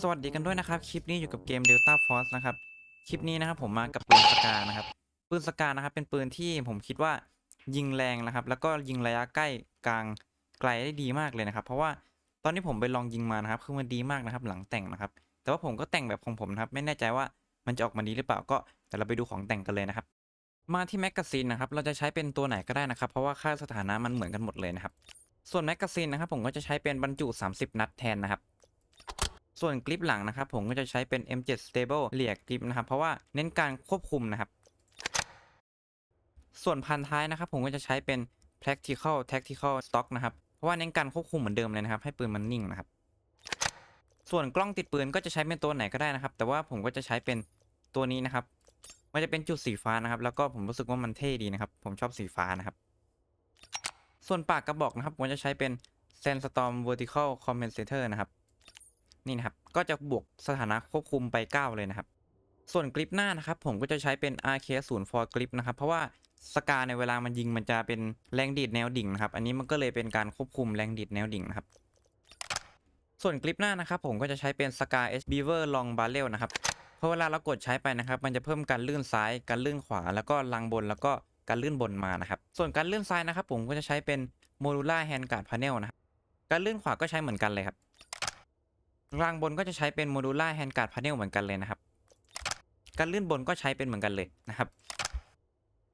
สวัสดีกันด้วยนะครับ คลิปนี้อยู่กับเกม Delta Force นะครับ คลิปนี้นะครับผมมากับปืนสกานะครับ ปืนสกานะครับ เป็นปืนที่ผมคิดว่ายิงแรงนะครับ แล้วก็ยิงระยะใกล้กลางไกลได้ดีมากเลยนะครับ เพราะว่าตอนที่ผมไปลองยิงมานะครับ คือมันดีมากนะครับ หลังแต่งนะครับ แต่ว่าผมก็แต่งแบบของผมนะครับ ไม่แน่ใจว่ามันจะออกมาดีหรือเปล่า ก็เดี๋ยวเราไปดูของแต่งกันเลยนะครับ มาที่แมกกาซีนนะครับ เราจะใช้เป็นตัวไหนก็ได้นะครับ เพราะว่าค่าสถานะมันเหมือนกันหมดเลยนะครับ ส่วนแมกกาซีนนะครับ ผมก็จะใช้เป็นบรรจุ 30 นัดแทนนะครับ ส่วนกริปหลังนะครับผมก็จะใช้เป็น M7 Stable เหลี่ยกริปนะครับ เพราะว่าเน้นการควบคุมนะครับ ส่วนพันท้ายนะครับ ผมก็จะใช้เป็น Practical Tactical Stock นะครับ เพราะว่าเน้นการควบคุมเหมือนเดิมเลยนะครับ ให้ปืนมันนิ่งนะครับ ส่วนกล้องติดปืนก็จะใช้เป็นตัวไหนก็ได้นะครับ แต่ว่าผมก็จะใช้เป็นตัวนี้นะครับ มันจะเป็นจุดสีฟ้านะครับ แล้วก็ผมรู้สึกว่ามันเท่ดีนะครับ ผมชอบสีฟ้านะครับ ส่วนปากกระบอกนะครับผมจะใช้เป็น Sandstorm Vertical Compensator นะครับ นี่นะครับ ก็จะบวกสถานะควบคุมไป 9 เลยนะครับ ส่วนกริปหน้านะครับ ผมก็จะใช้เป็น RK0 for grip นะครับ เพราะว่าสกาในเวลามันยิงมันจะเป็นแรงดีดแนวดิ่งนะครับ อันนี้มันก็เลยเป็นการควบคุมแรงดีดแนวดิ่งนะครับ ส่วนกริปหน้านะครับ ผมก็จะใช้เป็น Scar S Beaver Long Barrel นะครับเพราะเวลาเรากดใช้ไปนะครับ มันจะเพิ่มการลื่นซ้าย การลื่นขวา แล้วก็ลังบนแล้วก็การลื่นบนมานะครับ ส่วนการลื่นซ้ายนะครับ ผมก็จะใช้เป็น Modular Handguard Panel นะครับ การลื่นขวาก็ใช้เหมือนกันเลยครับ รางบนก็จะใช้เป็น Modular Handguard Panel เหมือนกันเลยนะครับ การลื่นบนก็ใช้เป็นเหมือนกันเลยนะครับ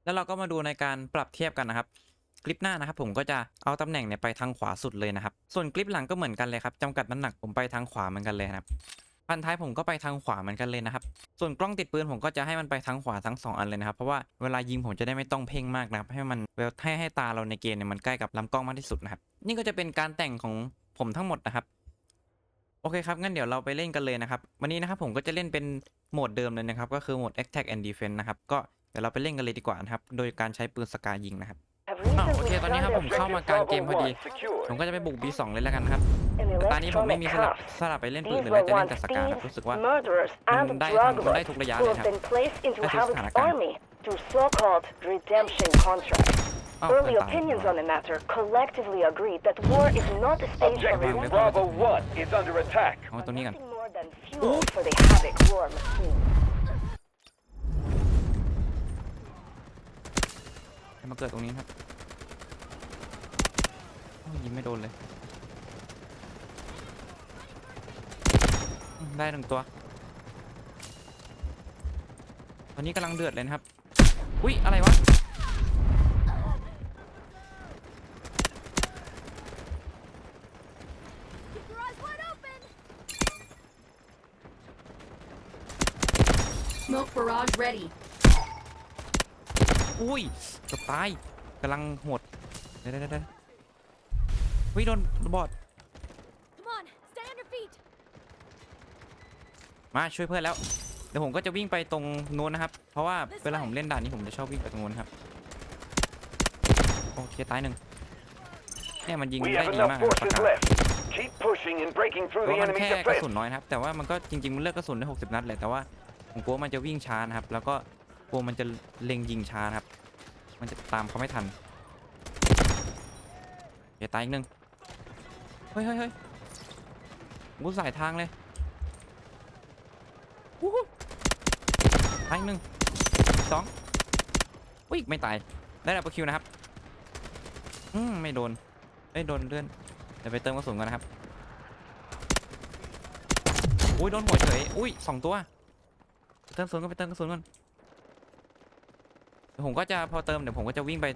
แล้วเราก็มาดูในการปรับเทียบกันนะครับกริปหน้านะครับ ผมก็จะเอาตำแหน่งเนี่ยไปทางขวาสุดเลยนะครับ ส่วนกริปหลังก็เหมือนกันเลยครับจำกัดน้ำหนักผมไปทางขวาเหมือนกันเลยนะครับพันท้ายผมก็ไปทางขวาเหมือนกันเลยนะครับ ส่วนกล้องติดปืนผมก็จะให้มันไปทางขวาทั้งสองอันเลยนะครับ เพราะว่าเวลายิงผมจะได้ไม่ต้องเพ่งมากนะครับ ให้มันให้ให้ตาเราในเกมเนี่ยมันใกล้กับลำกล้องมากที่สุดนะครับ นี่ก็จะเป็นการแต่งของผมทั้งหมดนะครับ โอเคครับ งั้นเดี๋ยวเราไปเล่นกันเลยนะครับ วันนี้นะครับผมก็จะเล่นเป็นโหมดเดิมเลยนะครับ ก็คือโหมด Attack and Defense นะครับ ก็เดี๋ยวเราไปเล่นกันเลยดีกว่านะครับ โดยการใช้ปืนสกายิงนะครับอ้าวโอเค ตอนนี้ครับผมเข้ามากลางเกมพอดี ผมก็จะไปบุก B2 เลยแล้วกันนะครับแต่ตอนนี้ผมไม่มีสลับสลับไปเล่นปืนเลยนะจะเล่นแต่สกาครับรู้สึกว่ามันได้ทั้งมันได้ทุกระยะเลยครับได้ทุกสถานได้ทุกสถานการการณ์ ณ์ through so-called redemption contracts. อ้าว Early เพื่อนตาย opinions on the matter collectively agreed that war is not a stage for Objective revolt, Bravo Bravo 1 is under attack. เอาตัวนี้ก่อน nothing more than fuel for the havoc war machine. ให้มาเกิดตรงนี้ครับโอ้ยยิงไม่โดนเลยอืมได้หนึ่งตัว ตอนนี้กำลังเดือดเลยนะครับ อุ๊ย อะไรวะ barrage ready. อุ้ยเกือบตายกำลังโหดเดี๋ยวเดี๋ยวเดี๋ยววิโดนบอด Come on, stay on your feet. มาช่วยเพื่อนแล้ว เดี๋ยวผมก็จะวิ่งไปตรงนู้นนะครับ เพราะว่าเวลาผมเล่นด่านนี้ผมจะชอบวิ่งไปตรงนู้นครับ โอเคตายหนึ่งเนี่ยมันยิง We ได้ have ดี enough มากนะครับ forces ปากกา left. Keep pushing and breaking เพ through ราะ the ว่ามัน enemy's แค่กระ defense. สุนน้อยนะครับ แต่ว่ามันก็จริงๆมันเลือกกระสุนได้ 60 นัดเลยแต่ว่า ผมกลัวมันจะวิ่งช้านะครับ แล้วก็กลัวมันจะเล็งยิงช้านะครับ มันจะตามเขาไม่ทันเดี๋ยวตายอีกหนึ่งเฮ้ยเฮ้ยเฮ้ยกูสายทางเลยวู้ฮู้ตายอีกหนึ่งสองอุ้ยไม่ตาย ได้ดับเบิลคิวนะครับ อืมไม่โดนไม่โดนเลื่อน เดี๋ยวไปเติมกระสุนก่อนนะครับ อุ้ยโดนหัวเฉย อุ้ยสองตัว เติมกระสุนก่อนไปเติมกระสุนก่อนผมก็จะพอเติมเดี๋ยวผมก็จะวิ่งไป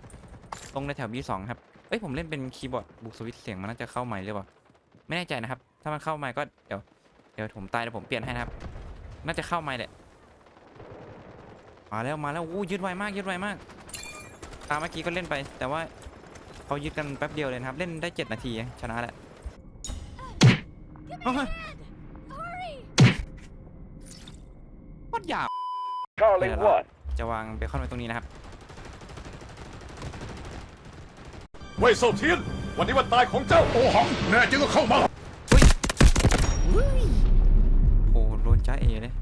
ตรงในแถว B2 ครับ เอ้ยผมเล่นเป็นคีย์บอร์ดบุกสวิตช์เสียงมันน่าจะเข้าใหม่หรือเปล่า ไม่แน่ใจนะครับ ถ้ามันเข้าใหม่ก็เดี๋ยวเดี๋ยวผมตายเดี๋ยวผมเปลี่ยนให้นะครับ น่าจะเข้าใหม่แหละ มาแล้วมาแล้วอู้ยึดไวมากยึดไวมาก ตามเมื่อกี้ก็เล่นไป แต่ว่าเขายึดกันแป๊บเดียวเลยครับ เล่นได้ 7 นาทีชนะแหล้วโอ้ย Hurry! โค ตรหยาบ Charlie Yeah, 1. จะวางเบคอนไว้ตรงนี้นะครับเว่ยเซาเทียน วันนี้วันตายของเจ้าโอหัง แน่จริงก็เข้ามา โอ้โหโดนจ้าเอเลย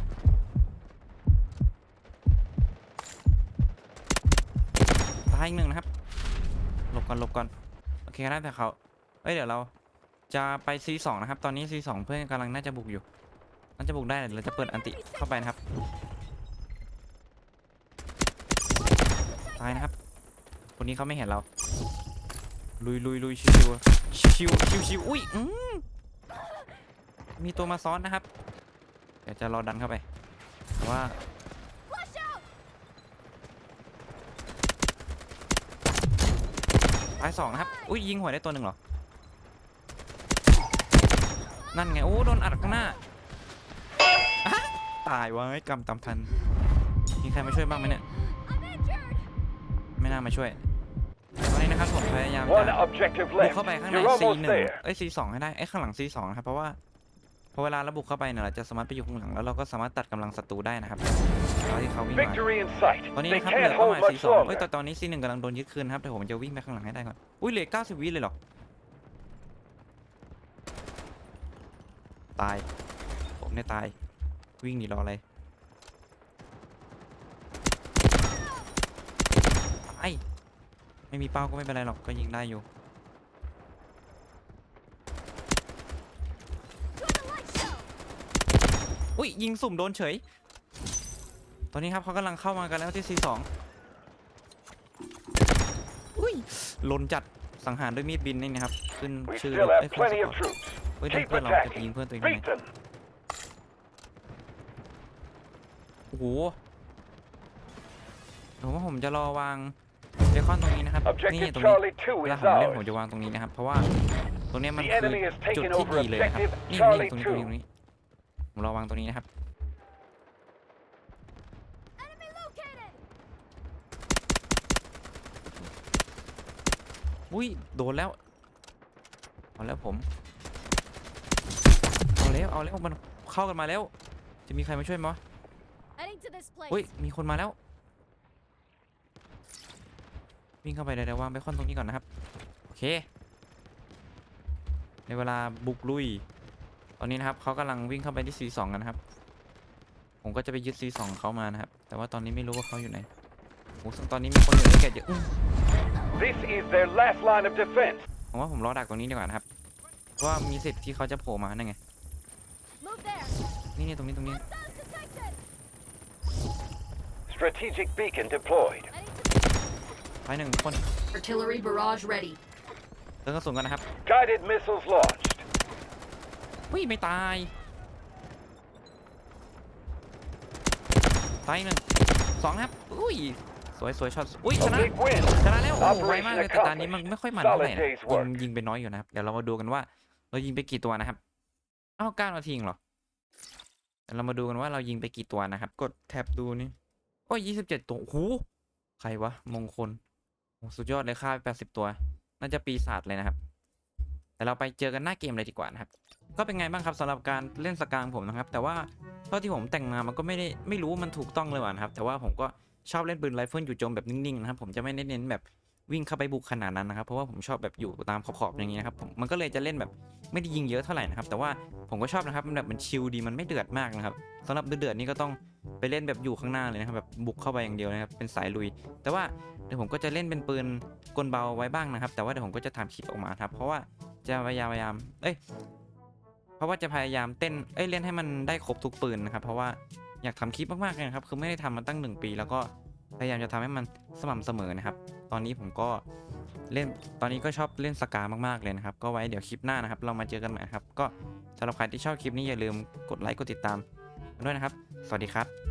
ตายอีกหนึ่งนะครับหลบก่อนหลบก่อนโอเคได้แต่เขาเอ้ยเดี๋ยวเราจะไป C2 นะครับ ตอนนี้ C2 เพื่อนกำลังน่าจะบุกอยู่ น่าจะบุกได้เราจะเปิดอันติเข้าไปนะครับ ตายนะครับ คนนี้เขาไม่เห็นเรา ลุยลุยลุยชิวชิวชิวชิวชวอุ้ยอืมมีตัวมาซ้อนนะครับ เดี๋ยวจะรอดันเข้าไปแต่ว่าตายสองนะครับ อุ้ยยิงหัวได้ตัวหนึ่งเหรอ นั่นไง โอ้โดนอัดข้างหน้า ตายวะไอ้กำตำทันมีใครมาช่วยบ้างไหมเนี่ย I'm injured! ไม่น่ามาช่วยตอนนี้นะครับผมพยายาม One จะ objective บุก left. เข้าไปข้างใน You're C1 almost there. เอ้ย C2 ให้ได้ไอ้ยข้างหลัง C2 นะครับเพราะว่าพอเวลาเราบุกเข้าไปเนี่ยเราจะสามารถไปอยู่ข้างหลังแล้วเราก็สามารถตัดกำลังศัตรูได้นะครับตอนที่เขาวิ่งมา Victory in sight. ตอนนี้ They นะครับเหลื can't อประ hold มาณ much C2 เอ้ย longer. แต่ตอนนี้ C1 กำลังโดนยึดคืนครับเดี๋ยวผมจะวิ่งไปข้างหลังให้ได้ก่อนอุ้ยเหลือ90วิเลยเหรอตายผมเนี่ยตาย วิ่งหนีรออะไรไอ้ไม่มีเป้าก็ไม่เป็นไรหรอกก็ยิงได้อยู่ Join the light show! อุ้ยยิงสุ่มโดนเฉย ตอนนี้ครับเขากำลังเข้ามากันแล้วที่ C2 อุ้ยลนจัดสังหารด้วยมีดบินนี่นะครับ ขึ้น We ชื่อ still เอ้ย have ขึ้นส plenty กอ of ร์ troops. เฮ้ยนั่น Keep เพื่อนเราจะ attacking. ยิงเพื่อนตัวเองทำไม โอ้โหผมว่าผมจะรอวางเบคอนตรงนี้นะครับนี่ Objective ตรงนี้ Charlie 2เวลา is ผมเล่นผม ours. จะวางตรงนี้นะครับ เพราะว่าตรงเนี้ยมัน The คือ enemy has จุด taken ที่ over ดีเลยนะครับ objective นี่นี่ Charlie ตรงนี้ตรงนี้ต 2. รงนี้ผมรอวางตรงนี้นะครับ Enemy located! อุ้ยโดนแล้วเอาแล้วผมเอาแล้วเอาแล้วมันเข้ากันมาแล้ว จะมีใครมาช่วยมั้ย Heading to this place. อุ้ย มีคนมาแล้ว วิ่งเข้าไปเดี๋ยวเดี๋ยววางเบคอนตรงนี้ก่อนนะครับ โอเค ในเวลาบุกลุย ตอนนี้นะครับเขากำลังวิ่งเข้าไปที่ C2 กันนะครับ ผมก็จะไปยึด C2 เขามานะครับ แต่ว่าตอนนี้ไม่รู้ว่าเขาอยู่ไหนโอ้ซึ่งตอนนี้มีคนอยู่ในเกตเยอะอื้อ This is their last line of defense. ผมว่าผมรอดักตรงนี้ดีกว่านะครับ เพราะว่ามีสิทธิ์ที่เขาจะโผล่มานั่นไง Move there! นี่นี่ตรงนี้ตรงนี้ Hostiles detected! Strategic beacon deployed. Heading to ไปหนึ่งคน Artillery barrage ready. เติมกระสุนกันนะครับ Guided missiles launched. อุ้ยไม่ตายตายอีกหนึ่งสองครับ อุ้ย สวยสวยช็อต อุ้ยช A นะ big win. ชนะแล้วโอ้โห Operation ไวมากเลยแต่ตอนนี้มันไม่ค่อยมันเท่าไหร่นะ Solid day's ยิ work งยิงไปน้อยอยู่นะครับ เดี๋ยวเรามาดูกันว่า เรายิงไปกี่ตัวนะครับเอ้าเก้านาทีเองเหรอเดี๋ยวเรามาดูกันว่าเรายิงไปกี่ตัวนะครับ กดแท็บดูนี่ โอ้ยยี่สิบเจ็ดตัวโอ้โหใครวะ มงคล สุดยอดเลยค่าไปแปดสิบตัว น่าจะปีศาจเลยนะครับ แต่เราไปเจอกันหน้าเกมเลยดีกว่านะครับ ก็เป็นไงบ้างครับสำหรับการเล่นสกางผมนะครับ แต่ว่าเท่าที่ผมแต่งมามันก็ไม่ได้ไม่รู้ว่ามันถูกต้องเลยว่ะนะครับ แต่ว่าผมก็ชอบเล่นปืนไรเฟิลอยู่โจมแบบนิ่งๆนะครับ ผมจะไม่ได้เน้นแบบ วิ่งเข้าไปบุกขนาดนั้นนะครับเพราะว่าผมชอบแบบอยู่ตามขอบๆอย่างนี้นะครับมันก็เลยจะเล่นแบบไม่ได้ยิงเยอะเท่าไหร่นะครับแต่ว่าผมก็ชอบนะครับมันแบบมันชิลดีมันไม่เดือดมากนะครับสำหรับเดือดๆนี่ก็ต้องไปเล่นแบบอยู่ข้างหน้าเลยนะครับแบบบุกเข้าไปอย่างเดียวนะครับเป็นสายลุย แต่ว่าเดี๋ยวผมก็จะเล่นเป็นปืนกลเบาไว้บ้างนะครับ แต่ว่าเดี๋ยวผมก็จะทำคลิปออกมาครับเพราะว่าจะพยายามพยายามเอ้ยเพราะว่าจะพยายามเต้นเอ้ยเล่นให้มันได้ครบทุกปืนนะครับเพราะว่าอยากทำคลิปมากๆเลยครับคือไม่ได้ทำมาตั้งหนึ่งปี แล้วก็ พยายามจะทำให้มันสม่ำเสมอนะครับ ตอนนี้ผมก็เล่น ตอนนี้ก็ชอบเล่นสกามากๆเลยนะครับ ก็ไว้เดี๋ยวคลิปหน้านะครับ เรามาเจอกันใหม่ครับ ก็สำหรับใครที่ชอบคลิปนี้อย่าลืมกดไลค์กดติดตามด้วยนะครับ สวัสดีครับ